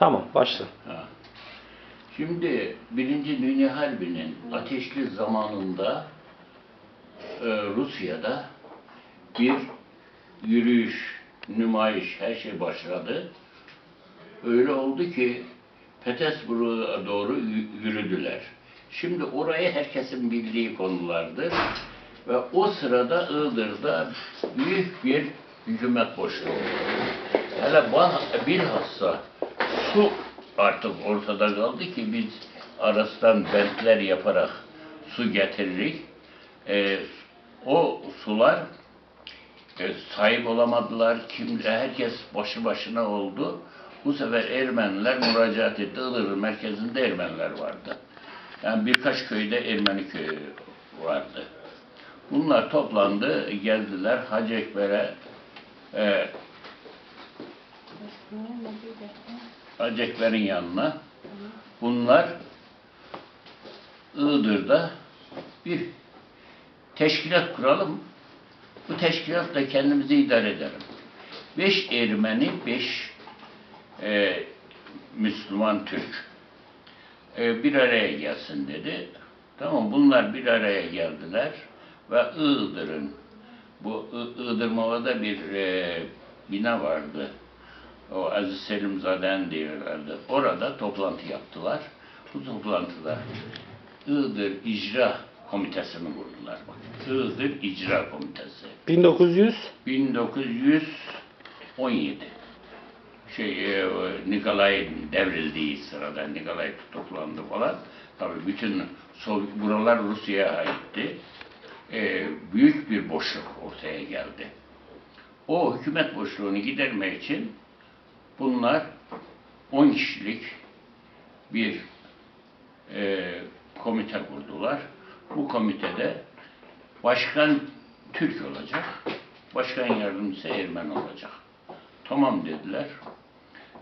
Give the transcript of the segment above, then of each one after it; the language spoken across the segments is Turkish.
Tamam başla. Şimdi Birinci Dünya Harbi'nin ateşli zamanında e, Rusya'da bir yürüyüş, nümayiş, her şey başladı. Öyle oldu ki Petersburg'a doğru yürüdüler. Şimdi orayı herkesin bildiği konulardır. Ve o sırada Iğdır'da büyük bir hükümet boşluğu. Hele bilhassa su artık ortada kaldı ki biz arasından bentler yaparak su getiririk. Ee, o sular e, sahip olamadılar. Kim, herkes başı başına oldu. Bu sefer Ermeniler müracaat etti. Iğdır'ın merkezinde Ermeniler vardı. Yani birkaç köyde Ermeni köyü vardı. Bunlar toplandı, geldiler Hacı Ekber'e e, Hacı Ekber'in yanına. Bunlar Iğdır'da bir teşkilat kuralım. Bu teşkilatla kendimizi idare edelim. Beş Ermeni, beş e, Müslüman Türk e, bir araya gelsin dedi. Tamam bunlar bir araya geldiler ve Iğdır'ın bu Iğdır Mova'da bir e, bina vardı. O Aziz Selim Zaden diyorlardı. Orada toplantı yaptılar. Bu toplantıda Iğdır İcra Komitesi'ni kurdular. Bak. Iğdır İcra Komitesi. 1900 1917 şey e, o Nikolay'ın devrildiği sırada Nikolay tutuklandı falan. Tabii bütün Sov- buralar Rusya'ya aitti. E, büyük bir boşluk ortaya geldi. O hükümet boşluğunu gidermek için bunlar 10 kişilik bir e, komite kurdular. Bu komitede başkan Türk olacak, başkan yardımcısı Ermeni olacak. Tamam dediler.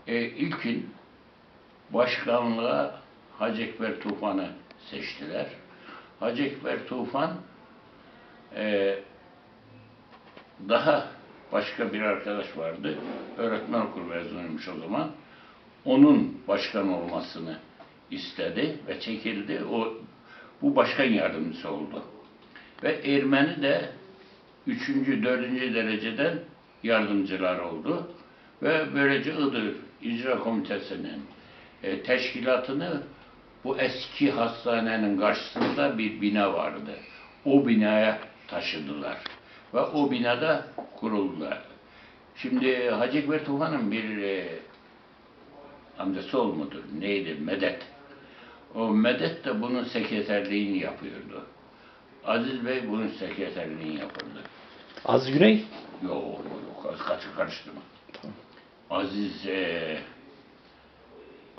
E, ilkin başkanlığa Hacı Ekber Tufan'ı seçtiler. Hacı Ekber Tufan e, daha başka bir arkadaş vardı. Öğretmen okulu mezunuymuş o zaman. Onun başkan olmasını istedi ve çekildi. O bu başkan yardımcısı oldu. Ve Ermeni de üçüncü, dördüncü dereceden yardımcılar oldu. Ve böylece Iğdır İcra Komitesi'nin e, teşkilatını bu eski hastanenin karşısında bir bina vardı. O binaya taşıdılar. Ve o binada kuruldular. Şimdi Hacı Ekber Tufan'ın bir e, amcası ol mudur? Neydi? Medet. O Medet de bunun sekreterliğini yapıyordu. Aziz Bey bunun sekreterliğini yapırdı. Az Güney Yok yok az kaçı karıştırma. Aziz e,